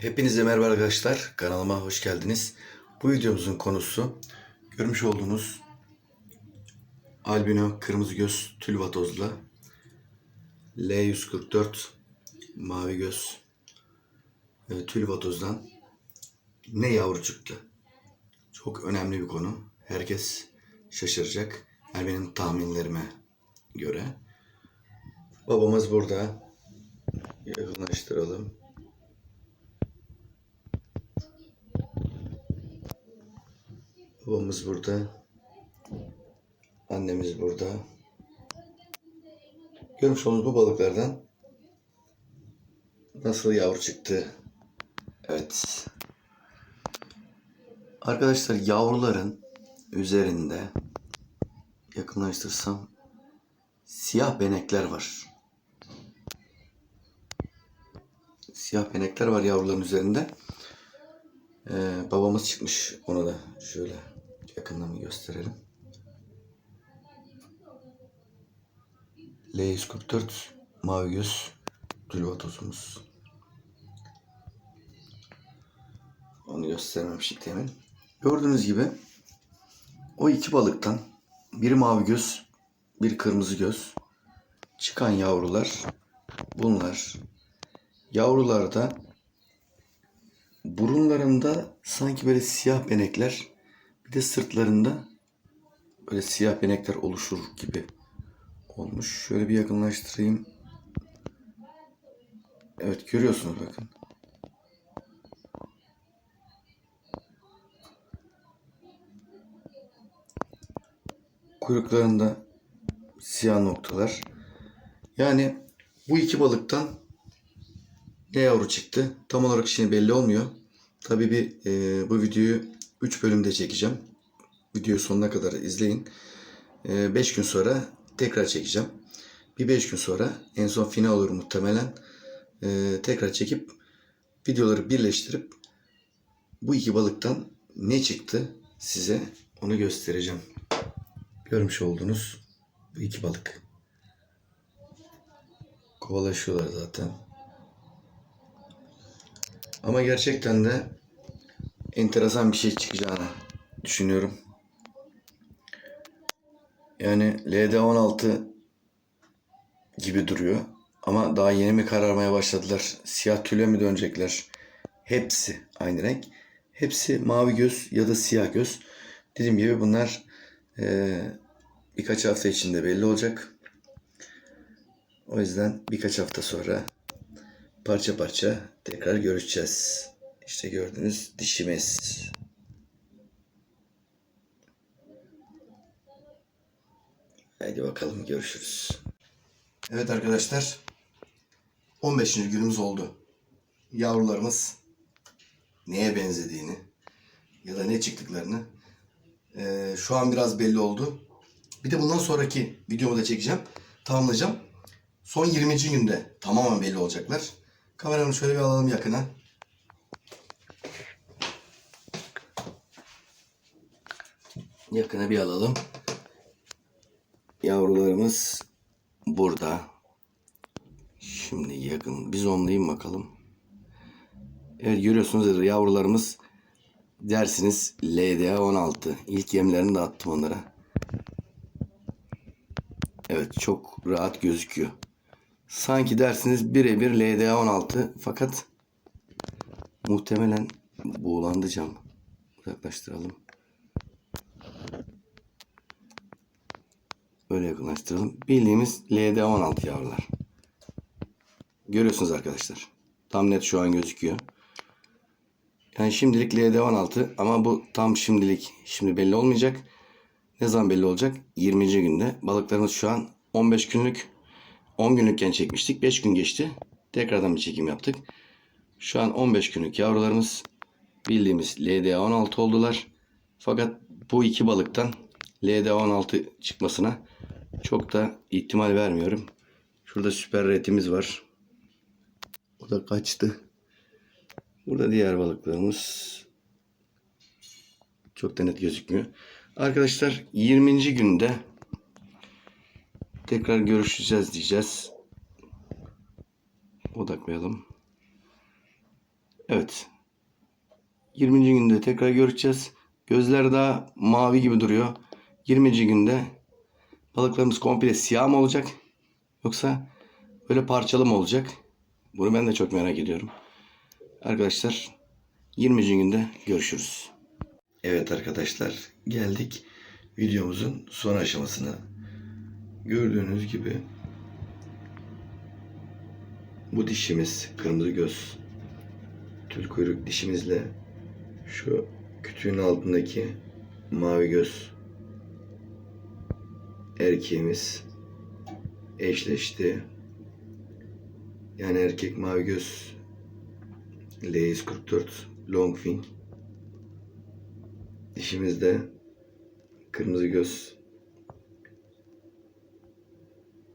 Hepinize merhaba arkadaşlar. Kanalıma hoş geldiniz. Bu videomuzun konusu görmüş olduğunuz albino kırmızı göz tülvatozla L144 mavi göz e, tülvatozdan ne yavru çıktı? Çok önemli bir konu. Herkes şaşıracak. Yani benim tahminlerime göre. Babamız burada. Yakınlaştıralım. Babamız burada. Annemiz burada. Görmüş olduğunuz bu balıklardan nasıl yavru çıktı? Evet. Arkadaşlar yavruların üzerinde yakınlaştırsam siyah benekler var. Siyah benekler var yavruların üzerinde. Ee, babamız çıkmış. Onu da şöyle yakından bir gösterelim. L144 mavi göz tülvatozumuz. Onu göstermemiştik demin. Gördüğünüz gibi o iki balıktan biri mavi göz, bir kırmızı göz çıkan yavrular bunlar. Yavrularda burunlarında sanki böyle siyah benekler bir de sırtlarında böyle siyah benekler oluşur gibi olmuş. Şöyle bir yakınlaştırayım. Evet görüyorsunuz bakın. Kuyruklarında siyah noktalar. Yani bu iki balıktan ne yavru çıktı? Tam olarak şimdi belli olmuyor. Tabii bir e, bu videoyu 3 bölümde çekeceğim. Videoyu sonuna kadar izleyin. 5 gün sonra tekrar çekeceğim. Bir 5 gün sonra en son final olur muhtemelen. E, tekrar çekip videoları birleştirip bu iki balıktan ne çıktı size onu göstereceğim. Görmüş olduğunuz bu iki balık. Kovalaşıyorlar zaten. Ama gerçekten de enteresan bir şey çıkacağını düşünüyorum. Yani LD16 gibi duruyor. Ama daha yeni mi kararmaya başladılar? Siyah tüle mi dönecekler? Hepsi aynı renk. Hepsi mavi göz ya da siyah göz. Dediğim gibi bunlar eee, birkaç hafta içinde belli olacak. O yüzden birkaç hafta sonra parça parça tekrar görüşeceğiz. İşte gördüğünüz dişimiz. Hadi bakalım görüşürüz. Evet arkadaşlar. 15. günümüz oldu. Yavrularımız neye benzediğini ya da ne çıktıklarını eee, şu an biraz belli oldu. Bir de bundan sonraki videomu da çekeceğim. Tamamlayacağım. Son 20. günde tamamen belli olacaklar. Kameramı şöyle bir alalım yakına. Yakına bir alalım. Yavrularımız burada. Şimdi yakın bir zoomlayayım bakalım. Evet görüyorsunuz yavrularımız dersiniz LDA 16. İlk yemlerini de attım onlara. Evet çok rahat gözüküyor. Sanki dersiniz birebir LDA 16 fakat muhtemelen buğulandı cam. Uzaklaştıralım. Böyle yakınlaştıralım. Bildiğimiz LDA 16 yavrular. Görüyorsunuz arkadaşlar. Tam net şu an gözüküyor. Yani şimdilik LD 16 ama bu tam şimdilik şimdi belli olmayacak. Ne zaman belli olacak? 20. günde. Balıklarımız şu an 15 günlük. 10 günlükken çekmiştik. 5 gün geçti. Tekrardan bir çekim yaptık. Şu an 15 günlük yavrularımız bildiğimiz LDA 16 oldular. Fakat bu iki balıktan LDA 16 çıkmasına çok da ihtimal vermiyorum. Şurada süper retimiz var. O da kaçtı. Burada diğer balıklarımız çok da net gözükmüyor. Arkadaşlar 20. günde tekrar görüşeceğiz diyeceğiz. Odaklayalım. Evet. 20. günde tekrar görüşeceğiz. Gözler daha mavi gibi duruyor. 20. günde balıklarımız komple siyah mı olacak? Yoksa böyle parçalı mı olacak? Bunu ben de çok merak ediyorum. Arkadaşlar 20. günde görüşürüz. Evet arkadaşlar geldik videomuzun son aşamasına. Gördüğünüz gibi bu dişimiz kırmızı göz tül kuyruk dişimizle şu kütüğün altındaki mavi göz erkeğimiz eşleşti. Yani erkek mavi göz L144 Longfin dişimizde kırmızı göz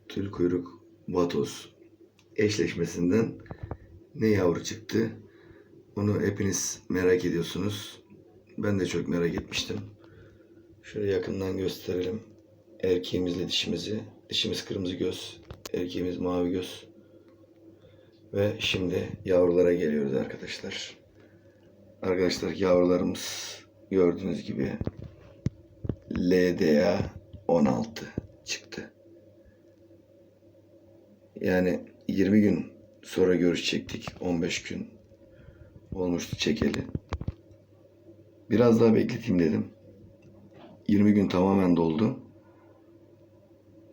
tül kuyruk vatoz eşleşmesinden ne yavru çıktı onu hepiniz merak ediyorsunuz. Ben de çok merak etmiştim. Şöyle yakından gösterelim. Erkeğimizle dişimizi. Dişimiz kırmızı göz. Erkeğimiz mavi göz. Ve şimdi yavrulara geliyoruz arkadaşlar. Arkadaşlar yavrularımız gördüğünüz gibi LDA 16 çıktı. Yani 20 gün sonra görüşecektik. 15 gün olmuştu çekeli. Biraz daha bekleteyim dedim. 20 gün tamamen doldu.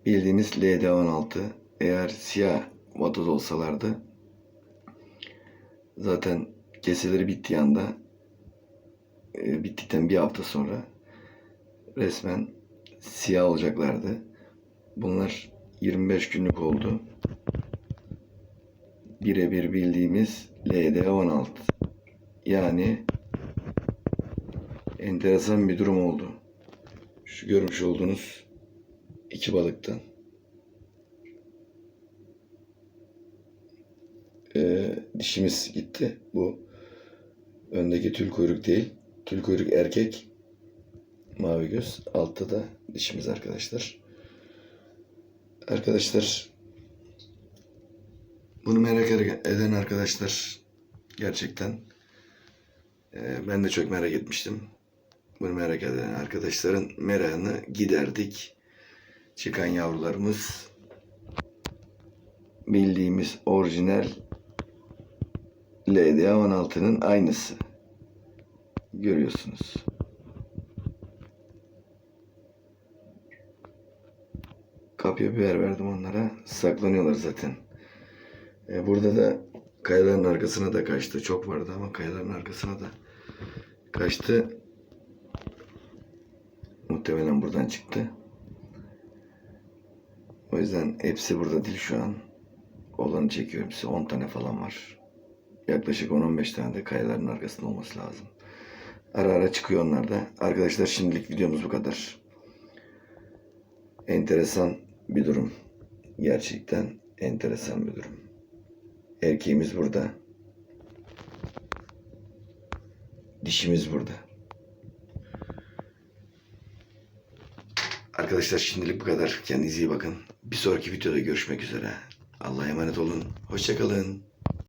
Bildiğimiz LD16 eğer siyah vatoz olsalardı zaten keseleri bittiği anda e, bittikten bir hafta sonra resmen siyah olacaklardı. Bunlar 25 günlük oldu. Birebir bildiğimiz LD16. Yani enteresan bir durum oldu. Şu görmüş olduğunuz iki balıktan. Ee, dişimiz gitti. Bu öndeki tül kuyruk değil. Tül kuyruk erkek. Mavi göz. Altta da dişimiz arkadaşlar. Arkadaşlar bunu merak eden arkadaşlar gerçekten e, ben de çok merak etmiştim. Bunu merak eden arkadaşların merakını giderdik. Çıkan yavrularımız bildiğimiz orijinal LDA 16'nın aynısı. Görüyorsunuz. Kapya biber verdim onlara. Saklanıyorlar zaten. E, burada da kayaların arkasına da kaçtı. Çok vardı ama kayaların arkasına da kaçtı. Muhtemelen buradan çıktı. O yüzden hepsi burada değil şu an. Olanı çekiyorum size. 10 tane falan var. Yaklaşık 10-15 tane de kayaların arkasında olması lazım. Ara ara çıkıyor onlar da. Arkadaşlar şimdilik videomuz bu kadar. Enteresan bir durum. Gerçekten enteresan bir durum. Erkeğimiz burada. Dişimiz burada. Arkadaşlar şimdilik bu kadar. Kendinize iyi bakın. Bir sonraki videoda görüşmek üzere. Allah'a emanet olun. Hoşçakalın.